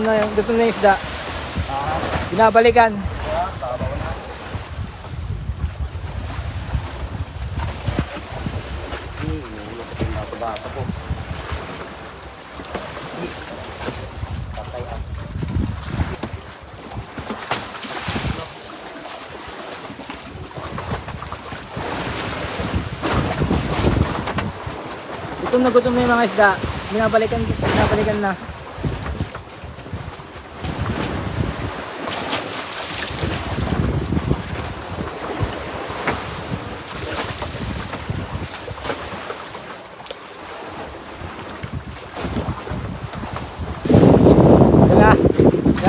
gutom na yung gutom na yung isda. Binabalikan. bata-bata po. Patay ah. Gutom na gutom na yung mga isda. Binabalikan, binabalikan na.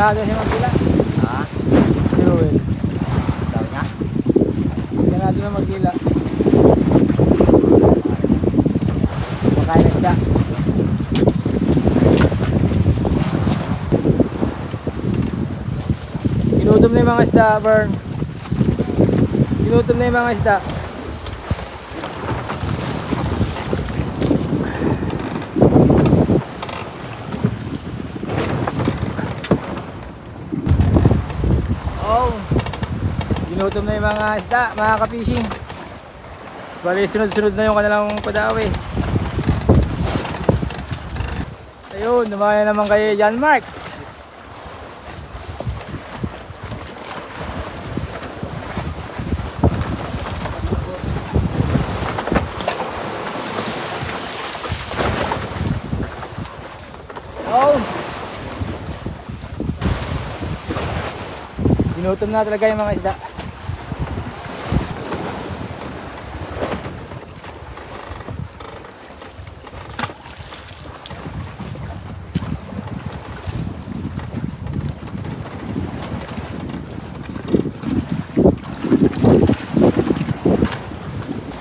Wala doon siya magkila. Ah, Si Ruel. daw niya. Wala doon na magkila. Makain ng isda. Ginutom na yung mga isda, Bern. Ginutom na yung mga isda. Oh. Ginutom na yung mga isda, mga ka-fishing. Bali, sunod-sunod na yung kanilang padawi. Ayun, dumaya naman kay John Mark. Oh. Ginutom na talaga yung mga isda.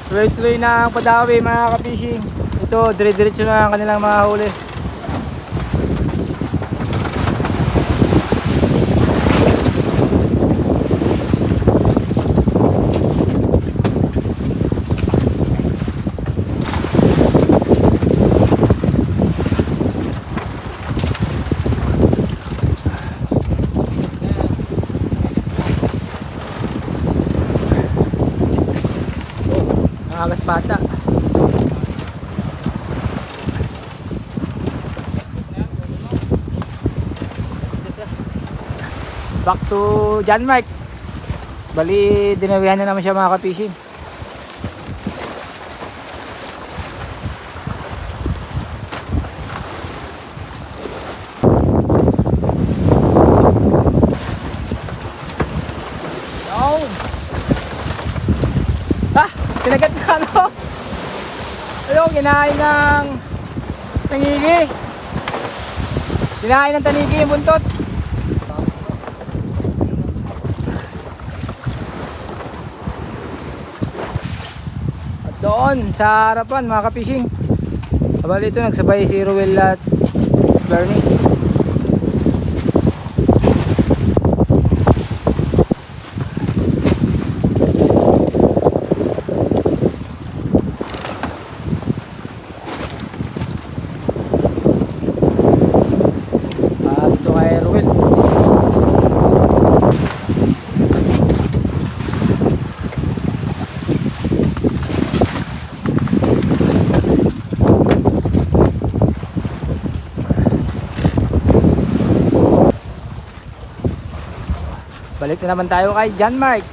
Tuloy-tuloy na ang padawi mga ka-fishing. Ito, dire-diretso na ang kanilang mga huli. Ang agas bata. Back to John Mark. Bali, dinawihan na naman siya mga ka-fishing. Oh! Kinagat na ano? Ano? Kinain ng tanigi. Kinain ng tanigi yung buntot. At doon sa harapan mga kapishing. Sabali ito nagsabay si Ruel at Bernie. At ito kay Ruel. Balik na naman tayo kay John Mark.